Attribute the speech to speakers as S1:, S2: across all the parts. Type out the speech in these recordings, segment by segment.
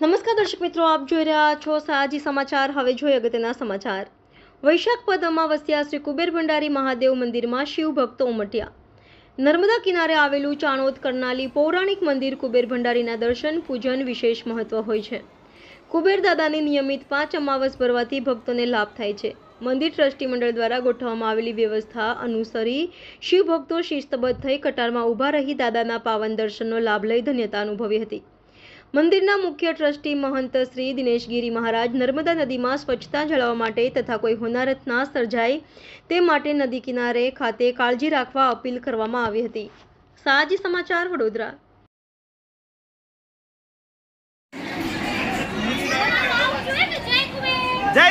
S1: નમસ્કાર દર્શક મિત્રો, આપ જોઈ રહ્યા છો સાજી સમાચાર, હવે જોઈએ અગત્યના સમાચાર. વૈશાખ પદ અમાવસ્યા શ્રી કુબેર ભંડારી મહાદેવ મંદિરમાં શિવ ભક્તો ઉમટ્યા. નર્મદા કિનારે આવેલું ચાણોદ કરનાલી પૌરાણિક મંદિર કુબેર ભંડારીના દર્શન, પૂજન વિશેષ મહત્વ હોય છે. કુબેર દાદાની નિયમિત પાંચ અમાવસ ભરવાથી ભક્તોને લાભ થાય છે. મંદિર ટ્રસ્ટી મંડળ દ્વારા ગોઠવવામાં આવેલી વ્યવસ્થા અનુસરી શિવ ભક્તો શિસ્તબદ્ધ થઈ કટારમાં ઊભા રહી દાદાના પાવન દર્શનનો લાભ લઈ ધન્યતા અનુભવી હતી. મંદિરના મુખ્ય ટ્રસ્ટી મહંત શ્રી દિનેશગીરી મહારાજ નર્મદા નદીમાં સ્વચ્છતા જાળવવા માટે તથા કોઈ હોનારત ના સર્જાય તે માટે નદી કિનારે ખાતે કાળજી રાખવા અપીલ કરવામાં આવી હતી. સાજી સમાચાર વડોદરા.
S2: જય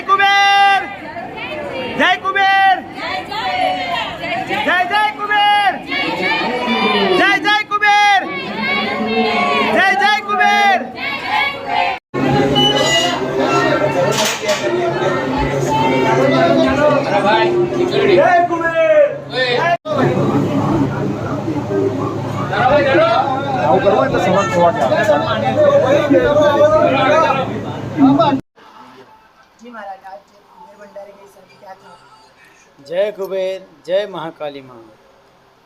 S3: जय कुबेर जय महाकाली माँ।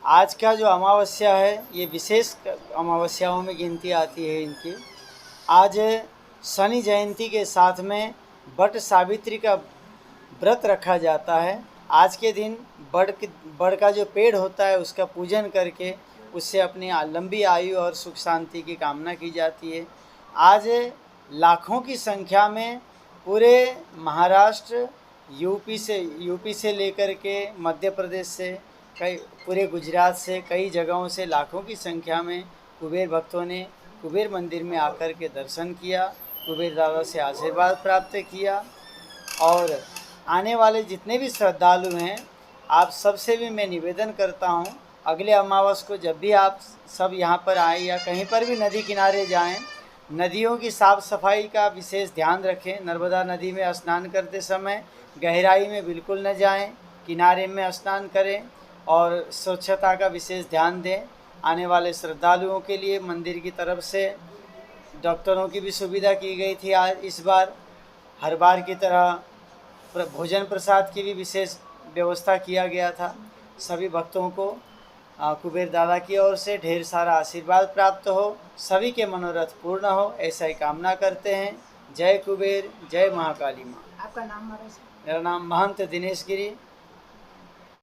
S3: आज का जो अमावस्या है ये विशेष अमावस्याओं में गिनती आती है इनकी। आज शनि जयंती के साथ में बट सावित्री का व्रत रखा जाता है। आज के दिन बड़ के बड़ का जो पेड़ होता है, उसका पूजन करके उससे अपनी लंबी आयु और सुख शांति की कामना की जाती है। आज लाखों की संख्या में पूरे महाराष्ट्र, यूपी से यूपी से लेकर के मध्य प्रदेश से, कई, पूरे गुजरात से, कई जगहों से लाखों की संख्या में कुबेर भक्तों ने कुबेर मंदिर में आकर के दर्शन किया, कुबेर दादा से आशीर्वाद प्राप्त किया और आने वाले जितने भी श्रद्धालु हैं, आप सबसे भी मैं निवेदन करता हूँ, अगले अमावस को जब भी आप सब यहाँ पर आएँ या कहीं पर भी नदी किनारे जाएँ, नदियों की साफ़ सफ़ाई का विशेष ध्यान रखें। नर्मदा नदी में स्नान करते समय गहराई में बिल्कुल न जाएँ, किनारे में स्नान करें और स्वच्छता का विशेष ध्यान दें। आने वाले श्रद्धालुओं के लिए मंदिर की तरफ़ से डॉक्टरों की भी सुविधा की गई थी आज इस बार। हर बार की तरह भोजन प्रसाद की भी विशेष व्यवस्था किया गया था। सभी भक्तों को कुबेर दादा की ओर से ढेर सारा आशीर्वाद प्राप्त हो सभी के मनोरथ पूर्ण हो ऐसा ही कामना करते हैं। जय कुबेर जय महाकाली माँ।
S4: आपका नाम
S3: मेरा नाम महंत दिनेश गिरी।